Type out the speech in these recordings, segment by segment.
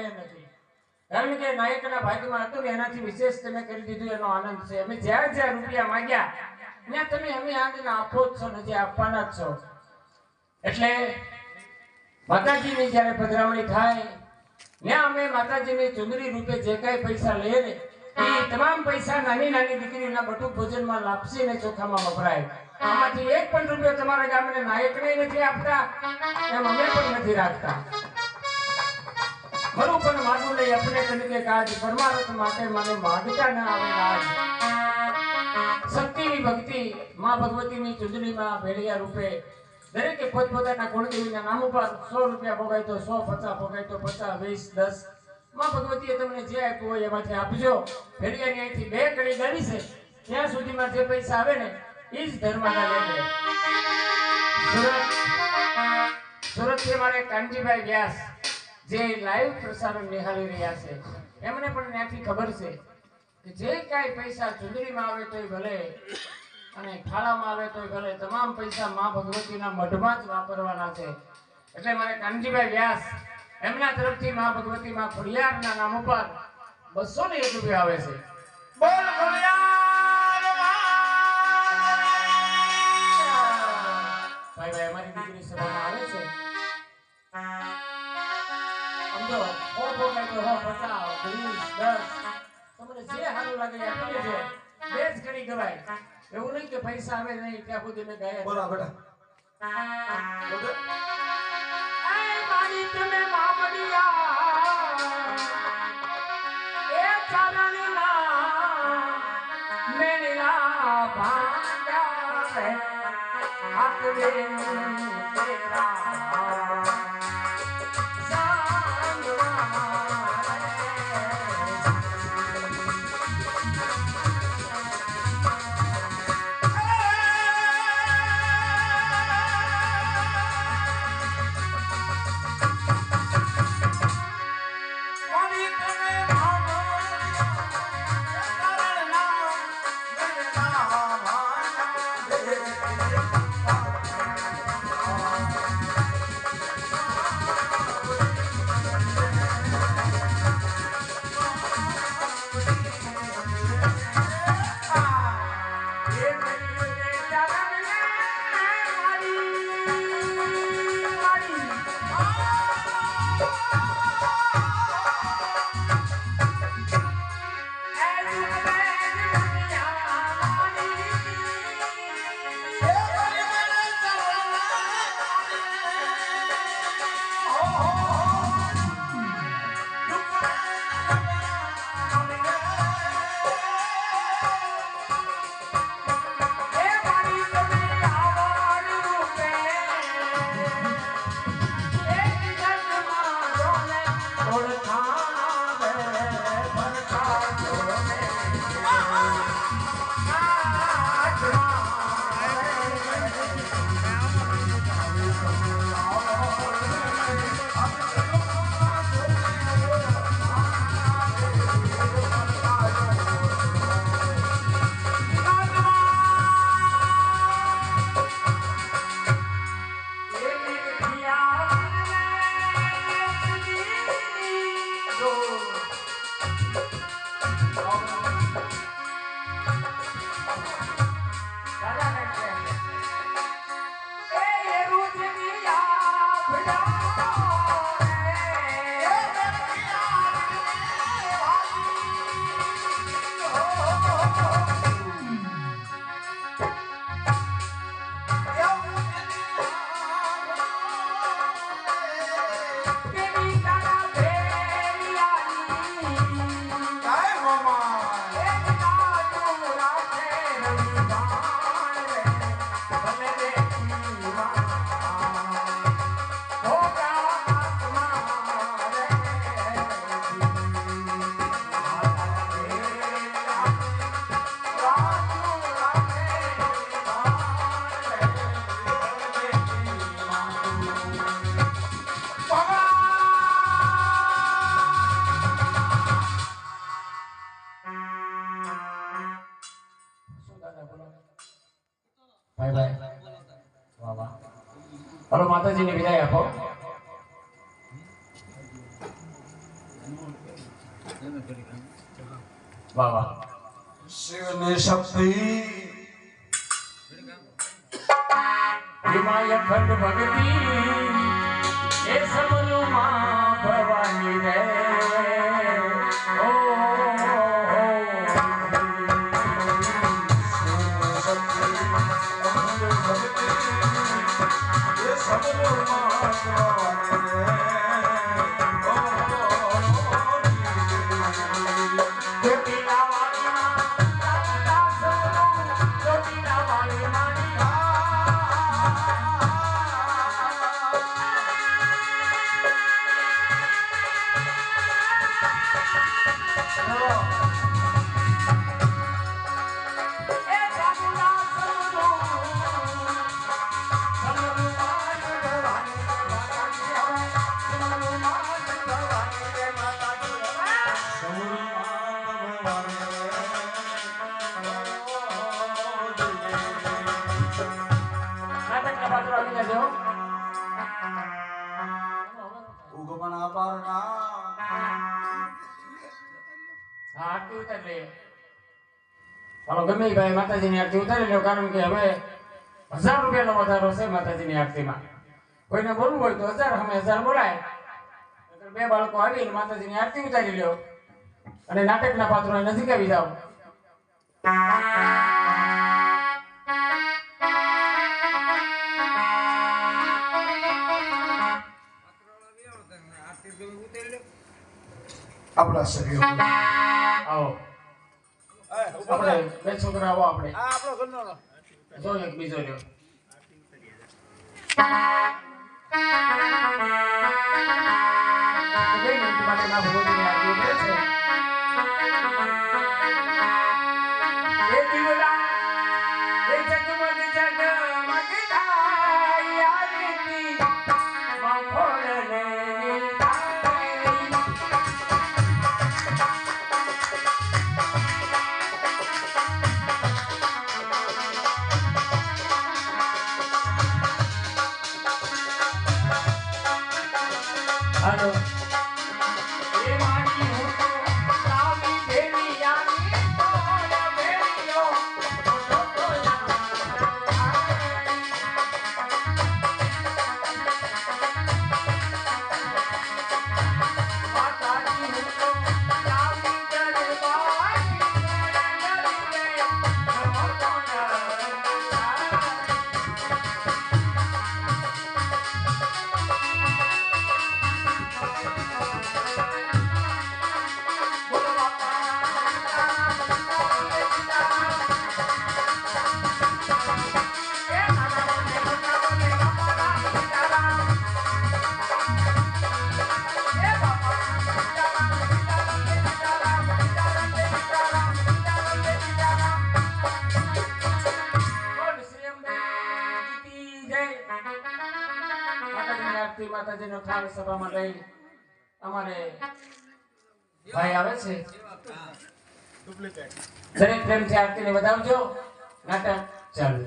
કઈ નથી. કારણ કે નાયકના ભાગમાં હતું એનાથી વિશેષ તમે કરી દીધું, એનો આનંદ છે. અમે જ્યાં જ્યાં રૂપિયા માંગ્યા, ત્યાં તમે અમે આંગણે આપો જ છો ને આપવાના જ છો. એટલે માતાજીની જ્યારે પધરાવણી થાય, ત્યાં અમે માતાજીની ચુંદડી રૂપે જે કાંઈ પૈસા લઈએ ને, એ તમામ પૈસા નાની નાની દીકરીઓના બટુક ભોજનમાં લાપસી ને ચોખામાં વપરાય. આમાંથી એક પણ રૂપિયો તમારા ગામને નાયકને નથી આપતા, એમ અમે પણ નથી રાખતા. ખરું, પણ માનું નહીં આપણે તરીકે કાજ પરમાર્થ માટે મને માગતા ના આવે રાજ શક્તિની ભક્તિ માં ભગવતીની ચૂંટણીમાં ભેળિયા રૂપે દરેકે પોતપોતાના કુળદેવીના નામ ઉપર સો રૂપિયા ભોગાય તો સો પચાસ ભોગાય તો પચાસ, વીસ, દસ. માં ભગવતીએ તમને જે આપ્યું હોય એમાંથી આપજો. ભેળિયાની અહીંથી બે કડી ગણી છે. ત્યાં સુધીમાં જે પૈસા આવે ને એ જ ધર્મના લેજે સુરત. સુરતથી મારે કાનજીભાઈ વ્યાસ જે લાઈવ પ્રસારણ નિહાળી રહ્યા છે. એમને પણ ત્યાંથી ખબર છે કે જે કાંઈ પૈસા ચુંદડીમાં આવે તોય ભલે અને ખાડામાં આવે તોય ભલે, તમામ પૈસા મા ભગવતીના મઢમાં જ વાપરવાના છે. એટલે મારે કાનજીભાઈ વ્યાસ, એમના તરફથી મા ભગવતી માં ખોડિયારના નામ ઉપર બસો ને એક રૂપિયા આવે છે. બોલ ખોડિયાર! દસ તમને જે સારું લાગે એ આપી દેજો બે જ ઘડી ગવાય. એવું નહીં કે પૈસા આવે નહીં ત્યાં સુધી મેં ગયા બોલો બેટા. મારી તમે મામડિયા એ ચારણના મેળા ભાંગા હાથ રે. તેરા હાલો માતાજીને વિદાય આપો વાહ વાહ શિવની શક્તિ હિમાય ખંડ ભક્તિ એ સમરું માં ભવાની રે Oh, ચાલો ભાઈ માતાજીની આરતી ઉતારી લો કારણ કે હવે હજાર રૂપિયાનો વધારો છે માતાજીની આરતીમાં. કોઈને બોલવું હોય તો હજાર અમે હજાર બોલાય. બે બાળકો આવીને માતાજીની આરતી ઉતારી લો અને નાટકના પાત્રો નજીક આવી જાઓ. આપણા સભ્યો. આવો. આપણે બે છોકરા આવો આપણે. હા આપણો ઘરનો જો એક બીજો રહ્યો બે મિનિટ માટે ના ભગવતીની આરતી ઉતરે છે. માતાજીનો થાળ સભામાં લઈ અમારે ભાઈ આવે છે. દરેક પ્રેમથી આરતીને વધાવજો. નાટક ચાલુ.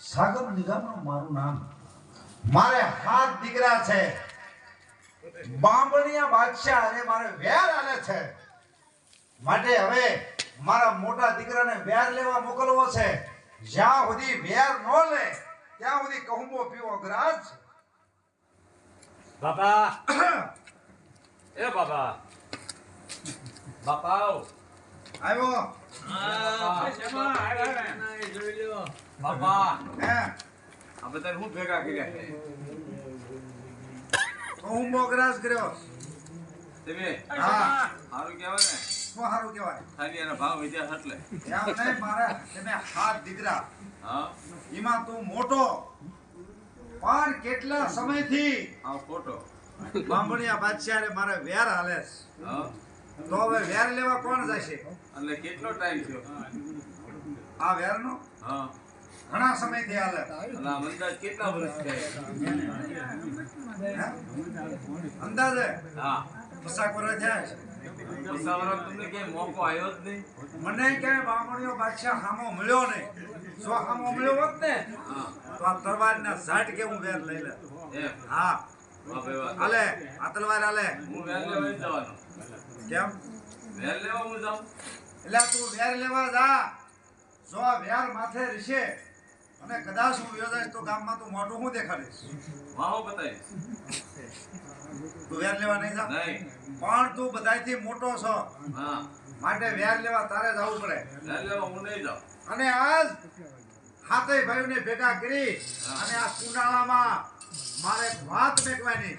સાગર નિગમનું મારું નામ. મારે હાથ દીકરા છે. બાંબણિયા બાદશાહ અને મારે વેર આલે છે. માટે હવે મારા મોટા દીકરાને વેર લેવા મોકલવો છે. જ્યાં સુધી વેર નો લે ત્યાં સુધી કહુંબો પીવો ગ્રાજ બાપા. એ બાપા. બાપા આવ્યો? બાપા. હે? આ બધા હું ભેગા કર્યા કહુંબો મોગરાસ કર્યો. તમે? હા. સારું કહેવાય ને. શું સારું કહેવાય? ખાલી એના ભાવ વિદ્યા એટલે. એમ નહીં મારે તમે હાથ દીકરા. હા? એમાં તું મોટો. પણ કેટલા સમયથી? આ ફોટો બામણિયા બાદશાહ મારે વેર હાલે. તો હવે વેર લેવા કોણ જશે? એટલે કેટલો ટાઈમ થયો? આ વેરનો? હા. ઘણા સમયથી હાલે. અંદાજ કેટલા વર્ષ થયા અંદાજે? હા. પચાસ વર્ષ થયા છે. મને ક્યાંય બામણીઓ બાદશાહ સામો મળ્યો નહીં. જો સામો મળ્યો હોત ને તો આ તલવારના ઝાટ કે હું વેર લઈ લે હા. હાલે આ તલવાર આલે હું વેર લેવા જવાનો. કેમ? વેર લેવા હું જાઉં? એટલે તું વેર લેવા જા. જો વેર માથે રહેશે અને કદાચ હું યોજાઈશ તો ગામમાં તું મોઢું હું દેખાડીશ. વાહો બતાવીશ. તું વેર લેવા નહીં જા. પણ તું બધાયથી મોટો છો. માટે વેર લેવા તારે જવું પડે. વેર લેવા હું નહીં જાઉં. અને આજ હાથે ભાઈઓને ભેગા કરી અને આ કુંડાળામાં મારે વાત મેકવાની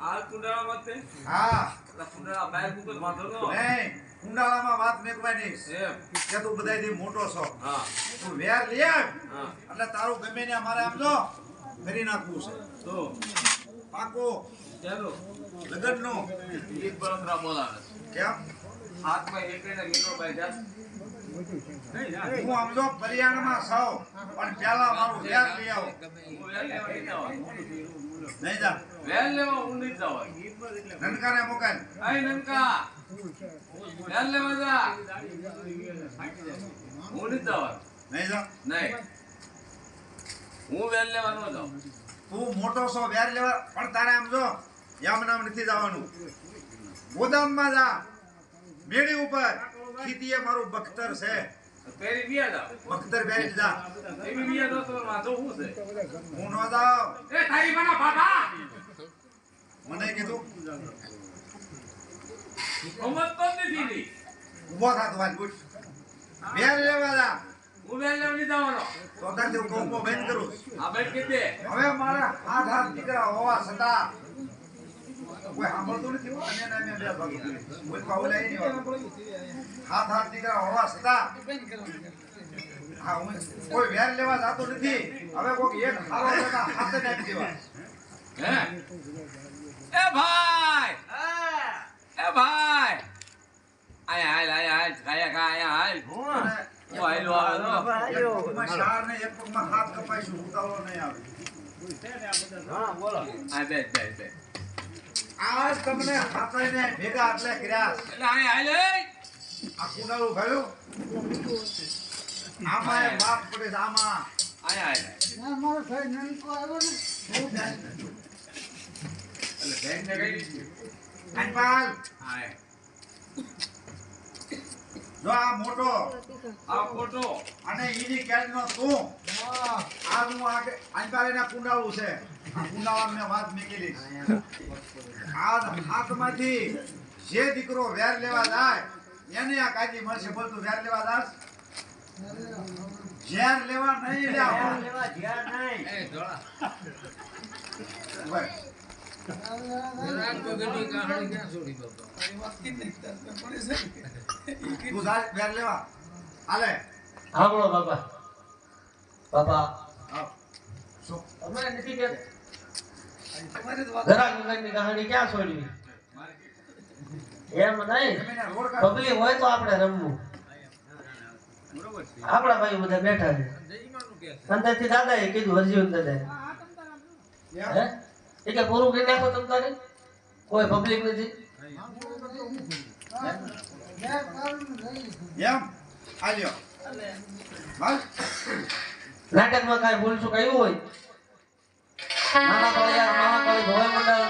આ કુંડાળામાં હા. કુંડાળા બાય કુંડ વાંધો નહીં. કુંડાળામાં વાત મેકવાની. કે તું બધાયથી મોટો છો. તું વેર લે. એટલે તારું ગમે ને મારે આમ જો કરી નાખવું છે. તો પાકો. ચાલો. લગનનું. એક પરંપરા બોલાવે કેમ? હાથમાં એકડીને મીઠો બાંધ્યા. હું આમ જો પરિયાણમાં સૌ પણ પેલા મારું વેર લઈ આવો. નહીં જા. વેર લેવા હું નહીં જવાનો. નનકાને મોકલ. નનકા. હું નહીં જવાનો. નહીં જા નહીં હું વેર લેવા જાઉં તું મોટો છો વેર લેવા પણ તારે આમ જો નામ નથી જવાનું ગોદામમાં જા મેળી ઉપર ખીતીએ મારું બખ્તર છે પેરી. બખ્તર બેઠ જા એવી તો વાંધો છે હું ન જાઉં એ તારી બના બાબા મને કીધું તો જ નથી ની. ઊભો થા તું ઉમેર હું વેર લેવા નહીં જવાનો. તો બંધ કરું. આ બેટ કે હવે મારા હાથ હાથ દીકરા હોવા છતાં કોઈ સાંભળતું નથી અને એને મેં બે ભાગી કોઈ પાઉલ આવી નહીં હાથ હાથ દીકરા હોવા છતાં હા, હું કોઈ વેર લેવા જાતો નથી. હવે કોઈક એક હારો લેતા હાથે નાખી દેવા. હે? એ ભાઈ! એ ભાઈ! આય હાલ આય હાલ કાયા કા આયા હાલ. હું એક પગમાં શાળ ને એક પગમાં હાથ કપાઈશું ઉતાવળો નહીં આવે. આ બે બે બે. આજ તમને હાથઈને ભેગા એટલે કર્યા. એટલે આય હાલ એ આ કુંડાળું ભર્યું આમાં બાપ પડે છે, આમાં. આય હાલ. એટલે બેન ને. કઈ દીધું. આય જો આ મોટો આ ફોટો અને ઈની કેરનો તું આ હું આ અંપાલીના કુંડાળું છે આ કુંડાળામાં મેં વાત મેકેલી આ હાથમાંથી જે દીકરો વેર લેવા જાય એને આ કાયદી મળશે બોલતું વેર લેવા દાસ ઝેર લેવા નહીં લ્યા એ ધોળા ભાઈ તું જા વેર લેવા હાલે સાંભળો બાપા. બાપા. આવ. નથી કે જરા ગંગાની કહાની ક્યાં છોડવી એમ નહીં. પબ્લિક હોય તો આપણે રમવું. આપણા ભાઈ બધા બેઠા છે. અંદરથી દાદાએ કીધું, હરજીવન દાદાએ. હે? એ કે પૂરું કરી નાખો તમ તારે? કોઈ પબ્લિક નથી. નાટકમાં કાંઈ બોલશું કયું હોય? નાના મહાકાળી ભવાઈ મંડળ.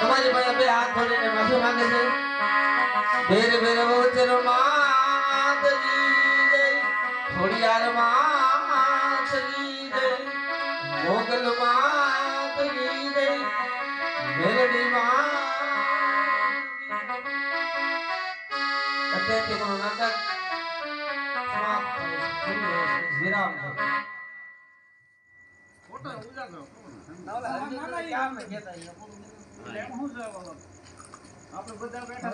તમારી પાસે બે હાથ જોડીને માફી માંગે છે. ભેરે બેરે વચ્ચે માતજી જય. ખોડિયાર માતજી આપણે બધા બેઠા